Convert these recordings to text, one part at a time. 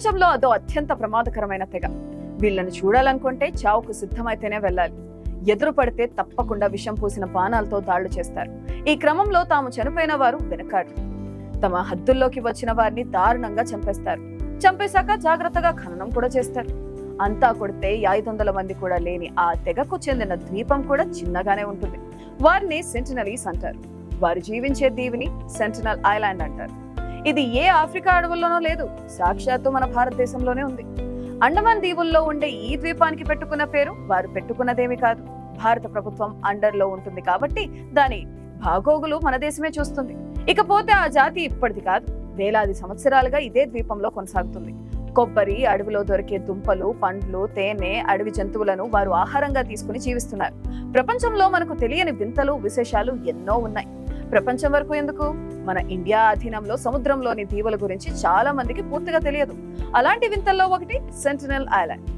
ప్రపంచంలో అదో అత్యంత ప్రమాదకరమైన తెగ. వీళ్ళను చూడాలనుకుంటే చావుకు సిద్ధమైతేనే వెళ్ళాలి. ఎదురు పడితే తప్పకుండా విషం పూసిన బాణాలతో దాళ్ళు చేస్తారు. ఈ క్రమంలో తాము చనిపోయిన వారు వెనకాడు తమ హద్దుల్లోకి వచ్చిన వారిని దారుణంగా చంపేస్తారు. చంపేశాక జాగ్రత్తగా ఖననం కూడా చేస్తారు. అంతా కొడితే ఐదు వందల మంది కూడా లేని ఆ తెగకు చెందిన ద్వీపం కూడా చిన్నగానే ఉంటుంది. వారిని సెంటినలీస్ అంటారు. వారు జీవించే దీవిని సెంటినల్ ఐలాండ్ అంటారు. ఇది ఏ ఆఫ్రికా అడవుల్లోనో లేదు. సాక్షాత్తు మన భారతదేశంలోనే ఉంది. అండమాన్ దీవుల్లో ఉండే ఈ ద్వీపానికి పెట్టుకున్న పేరు వారు పెట్టుకున్నదేమి కాదు. భారత ప్రభుత్వం అండర్లో ఉంటుంది కాబట్టి దాని భాగోగులు మన దేశమే చూస్తుంది. ఇకపోతే ఆ జాతి ఇప్పటిది కాదు. వేలాది సంవత్సరాలుగా ఇదే ద్వీపంలో కొనసాగుతుంది. కొబ్బరి అడవిలో దొరికే దుంపలు పండ్లు తేనె అడవి జంతువులను వారు ఆహారంగా తీసుకుని జీవిస్తున్నారు. ప్రపంచంలో మనకు తెలియని వింతలు విశేషాలు ఎన్నో ఉన్నాయి. ప్రపంచం వరకు ఎందుకు? మన ఇండియా అధీనంలో సముద్రంలోని దీవుల గురించి చాలా మందికి పూర్తిగా తెలియదు. అలాంటి వింతల్లో ఒకటి సెంటినల్ ఐలాండ్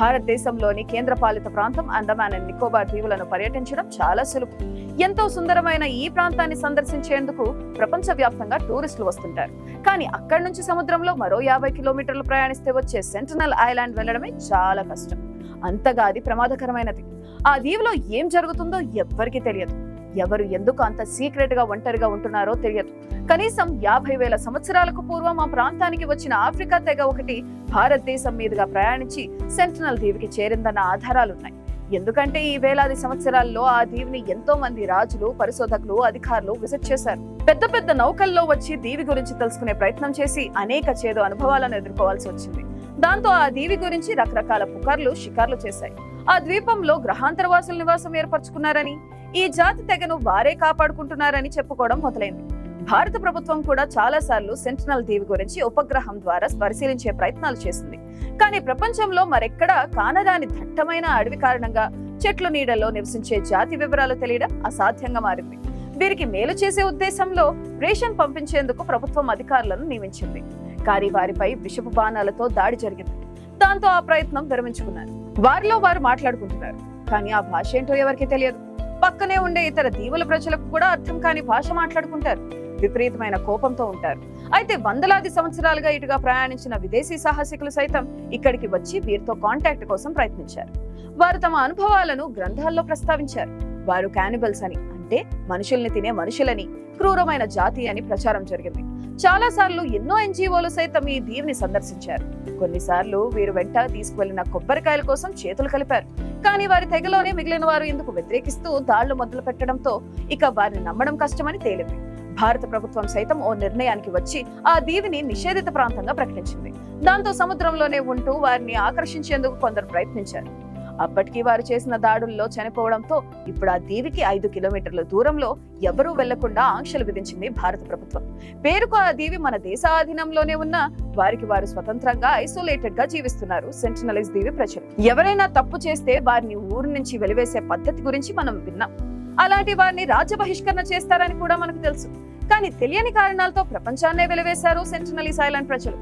భారతదేశంలోని కేంద్రపాలిత ప్రాంతం అండమాన్ అండ్ నికోబార్ దీవులను పర్యటించడం చాలా సులువు. ఎంతో సుందరమైన ఈ ప్రాంతాన్ని సందర్శించేందుకు ప్రపంచవ్యాప్తంగా టూరిస్టులు వస్తుంటారు. కానీ అక్కడి నుంచి సముద్రంలో మరో యాభై కిలోమీటర్లు ప్రయాణిస్తే వచ్చే సెంటినల్ ఐలాండ్ వెళ్ళడమే చాలా కష్టం. అంతగా అది ప్రమాదకరమైనది. ఆ దీవిలో ఏం జరుగుతుందో ఎవ్వరికీ తెలియదు. ఎవరు ఎందుకు అంత సీక్రెట్గా ఒంటరిగా ఉంటున్నారో తెలియదు. కనీసం యాభై వేల సంవత్సరాలకు పూర్వం ఆ ప్రాంతానికి వచ్చిన ఆఫ్రికా తెగ ఒకటి భారతదేశం మీదుగా ప్రయాణించి సెంటినల్ దీవికి చేరిందన్న ఆధారాలున్నాయి. ఎందుకంటే ఈ వేలాది సంవత్సరాల్లో ఆ దీవిని ఎంతో మంది రాజులు పరిశోధకులు అధికారులు విజిట్ చేశారు. పెద్ద పెద్ద నౌకల్లో వచ్చి దీవి గురించి తెలుసుకునే ప్రయత్నం చేసి అనేక చేదు అనుభవాలను ఎదుర్కోవాల్సి వచ్చింది. దాంతో ఆ దీవి గురించి రకరకాల పుకార్లు షికార్లు చేశాయి. ఆ ద్వీపంలో గ్రహాంతరవాసుల నివాసం ఏర్పరచుకున్నారని ఈ జాతి తెగను వారే కాపాడుకుంటున్నారని చెప్పుకోవడం మొదలైంది. భారత ప్రభుత్వం కూడా చాలా సార్లు సెంటినల్ దీవి గురించి ఉపగ్రహం ద్వారా పరిశీలించే ప్రయత్నాలు చేసింది. కానీ ప్రపంచంలో మరెక్కడా కానరాని దట్టమైన అడవి కారణంగా చెట్లు నీడల్లో నివసించే జాతి వివరాలు తెలియడం అసాధ్యంగా మారింది. వీరికి మేలు చేసే ఉద్దేశంలో రేషన్ పంపించేందుకు ప్రభుత్వం అధికారులను నియమించింది. కానీ వారిపై విషపు బాణాలతో దాడి జరిగింది. దాంతో ఆ ప్రయత్నం విరమించుకున్నారు. వారిలో వారు మాట్లాడుకుంటున్నారు. కానీ ఆ భాష ఏంటో ఎవరికి తెలియదు. పక్కనే ఉండే ఇతర దీవుల ప్రజలకు కూడా అర్థం కాని భాష మాట్లాడుకుంటారు. విపరీతమైన కోపంతో ఉంటారు. అయితే వందలాది సంవత్సరాలుగా ఇటుగా ప్రయాణించిన విదేశీ సాహసికులు సైతం ఇక్కడికి వచ్చి వీరితో కాంటాక్ట్ కోసం ప్రయత్నించారు. వారు తమ అనుభవాలను గ్రంథాల్లో ప్రస్తావించారు. వారు క్యానిబల్స్ అని అంటే మనుషుల్ని తినే మనుషులని క్రూరమైన జాతి అని ప్రచారం జరిగింది. చాలా సార్లు ఎన్నో ఎన్జిఓలు సైతం ఈ దీవిని సందర్శించారు. కొన్నిసార్లు వీరు వెంట తీసుకువెళ్ళిన కొబ్బరికాయల కోసం చేతులు కలిపారు. కానీ వారి తెగలోనే మిగిలిన వారు ఇందుకు వ్యతిరేకిస్తూ దాళ్ళు మొదలు పెట్టడంతో ఇక వారిని నమ్మడం కష్టమని తేలింది. భారత ప్రభుత్వం సైతం ఓ నిర్ణయానికి వచ్చి ఆ దీవిని నిషేధిత ప్రాంతంగా ప్రకటించింది. దాంతో సముద్రంలోనే ఉంటూ వారిని ఆకర్షించేందుకు కొందరు ప్రయత్నించారు. అప్పటికి వారు చేసిన దాడుల్లో చనిపోవడంతో ఇప్పుడు ఆ దీవికి ఐదు కిలోమీటర్ల దూరంలో ఎవరూ వెళ్ళకుండా ఆంక్షలు విధించింది భారత ప్రభుత్వం. పేరుకు ఆ దీవి మన దేశ ఆధీనంలోనే ఉన్న వారికి వారు స్వతంత్రంగా ఐసోలేటెడ్గా జీవిస్తున్నారు సెంటినలైజ్ దీవి ప్రజలు. ఎవరైనా తప్పు చేస్తే వారిని ఊరు నుంచి వెలివేసే పద్ధతి గురించి మనం విన్నాం. అలాంటి వారిని రాజ్య బహిష్కరణ చేస్తారని కూడా మనకు తెలుసు. కానీ తెలియని కారణాలతో ప్రపంచాన్నే వెలివేశారు సెంటినలీస్ ఐలాండ్ ప్రజలు.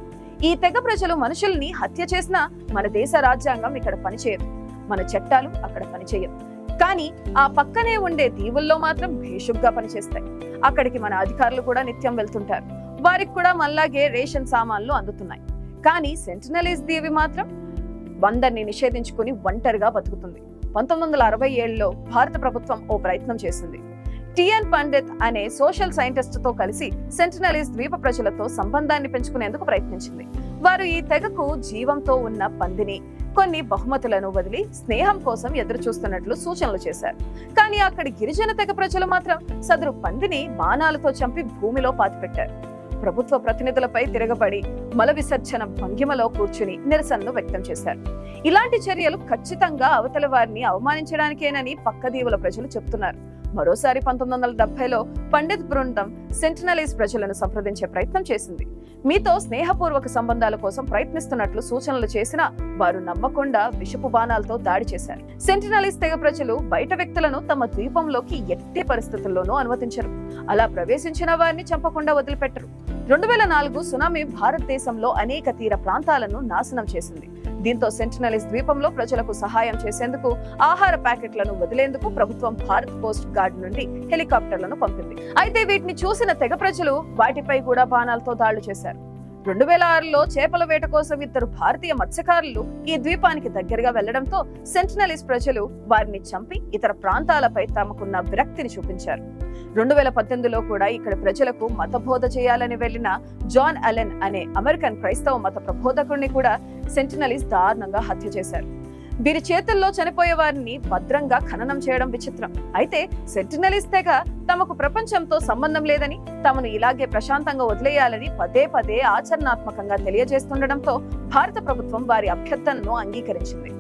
ఈ తెగ ప్రజలు మనుషుల్ని హత్య చేసినా మన దేశ రాజ్యాంగం ఇక్కడ పనిచేయదు. మన చట్టాలు అక్కడ పనిచేయవు. కానీ ఆ పక్కనే ఉండే దీవుల్లో మాత్రం భేషుగ్గా పనిచేస్తాయి. అక్కడికి మన అధికారులు కూడా నిత్యం వెళ్తుంటారు. వారికి కూడా మళ్ళాగే రేషన్ సామాన్లు అందుతున్నాయి. కానీ సెంటినలీస్ దీవి మాత్రం వందరిని నిషేధించుకుని ఒంటరిగా బతుకుతుంది. పంతొమ్మిది వందల అరవై ఏడులో భారత ప్రభుత్వం ఓ ప్రయత్నం చేసింది. టిఎన్ పండిత్ అనే సోషల్ సైంటిస్ట్తో కలిసి సెంటినలీస్ ద్వీప ప్రజలతో సంబంధాన్ని పెంచుకునేందుకు ప్రయత్నించింది. వారు ఈ తెగకు జీవంతో ఉన్న పందిని కొన్ని బహుమతులను వదిలి స్నేహం కోసం ఎదురు చూస్తున్నట్లు సూచనలు చేశారు. కానీ అక్కడి గిరిజన తెగ ప్రజలు మాత్రం సదరు పందిని బాణాలతో చంపి భూమిలో పాతిపెట్టారు. ప్రభుత్వ ప్రతినిధులపై తిరగబడి మల విసర్జన భంగిమలో కూర్చుని నిరసనలు వ్యక్తం చేశారు. ఇలాంటి చర్యలు ఖచ్చితంగా అవతల వారిని అవమానించడానికేనని పక్క దీవుల ప్రజలు చెప్తున్నారు. మరోసారి పంతొమ్మిది వందల డెబ్బైలో పండిత్ బృందం సెంటినలీస్ ప్రజలను సంప్రదించే ప్రయత్నం చేసింది. మీతో స్నేహపూర్వక సంబంధాల కోసం ప్రయత్నిస్తున్నట్లు సూచనలు చేసినా వారు నమ్మకుండా విషపు బాణాలతో దాడి చేశారు. సెంటినలీస్ తెగ ప్రజలు బయట వ్యక్తులను తమ ద్వీపంలోకి ఎట్టి పరిస్థితుల్లోనూ అనుమతించరు. అలా ప్రవేశించిన వారిని చంపకుండా వదిలిపెట్టరు. రెండు వేల నాలుగు సునామీ భారతదేశంలో అనేక తీర ప్రాంతాలను నాశనం చేసింది. దీంతో సెంటినలీస్ ద్వీపంలో ప్రజలకు సహాయం చేసేందుకు ఆహార ప్యాకెట్లను వదిలేందుకు ప్రభుత్వం భారత్ కోస్ట్ గార్డ్ నుండి హెలికాప్టర్లను పంపింది. అయితే వీటిని చూసిన తెగ ప్రజలు వాటిపై కూడా బాణాలతో దాడులు చేశారు. రెండు వేల ఆరులో చేపల వేట కోసం ఇద్దరు భారతీయ మత్స్యకారులు ఈ ద్వీపానికి దగ్గరగా వెళ్ళడంతో సెంటినలిస్ ప్రజలు వారిని చంపి ఇతర ప్రాంతాలపై తమకున్న విరక్తిని చూపించారు. రెండు వేల పద్దెనిమిదిలో కూడా ఇక్కడ ప్రజలకు మతబోధ చేయాలని వెళ్ళిన జాన్ అలెన్ అనే అమెరికన్ క్రైస్తవ మత ప్రబోధకుడిని కూడా సెంటినలిస్ దారుణంగా హత్య చేశారు. వీరి చేతుల్లో చనిపోయే వారిని భద్రంగా ఖననం చేయడం విచిత్రం. అయితే సెంటినలీస్ తెగ తమకు ప్రపంచంతో సంబంధం లేదని తమను ఇలాగే ప్రశాంతంగా వదిలేయాలని పదే పదే ఆచరణాత్మకంగా తెలియజేస్తుండటంతో భారత ప్రభుత్వం వారి అభ్యర్థనను అంగీకరించింది.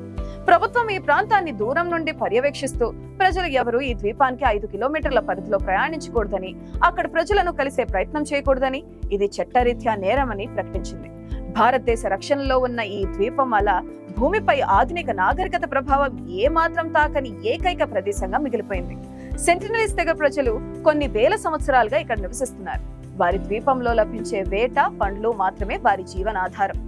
ప్రభుత్వం ఈ ప్రాంతాన్ని దూరం నుండి పర్యవేక్షిస్తూ ప్రజలు ఎవరు ఈ ద్వీపానికి ఐదు కిలోమీటర్ల పరిధిలో ప్రయాణించకూడదని అక్కడ ప్రజలను కలిసే ప్రయత్నం చేయకూడదని ఇది చట్టరీత్యా నేరమని ప్రకటించింది. భారతదేశ రక్షణలో ఉన్న ఈ ద్వీపం అలా భూమిపై ఆధునిక నాగరికత ప్రభావం ఏమాత్రం తాకని ఏకైక ప్రదేశంగా మిగిలిపోయింది. సెంటినరీస్ తెగ ప్రజలు కొన్ని వేల సంవత్సరాలుగా ఇక్కడ నివసిస్తున్నారు. వారి ద్వీపంలో లభించే వేట పండ్లు మాత్రమే వారి జీవనాధారం.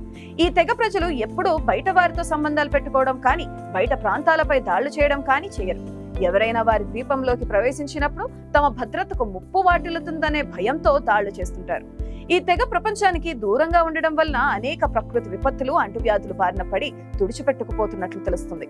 ఈ తెగ ప్రజలు ఎప్పుడూ బయట వారితో సంబంధాలు పెట్టుకోవడం కానీ బయట ప్రాంతాలపై దాళ్ళు చేయడం కానీ చేయరు. ఎవరైనా వారి ద్వీపంలోకి ప్రవేశించినప్పుడు తమ భద్రతకు ముప్పు వాటిల్లుతుందనే భయంతో దాళ్ళు చేస్తుంటారు. ఈ తెగ ప్రపంచానికి దూరంగా ఉండడం వలన అనేక ప్రకృతి విపత్తులు అంటువ్యాధులు బారిన పడి తుడిచిపెట్టుకుపోతున్నట్లు తెలుస్తుంది.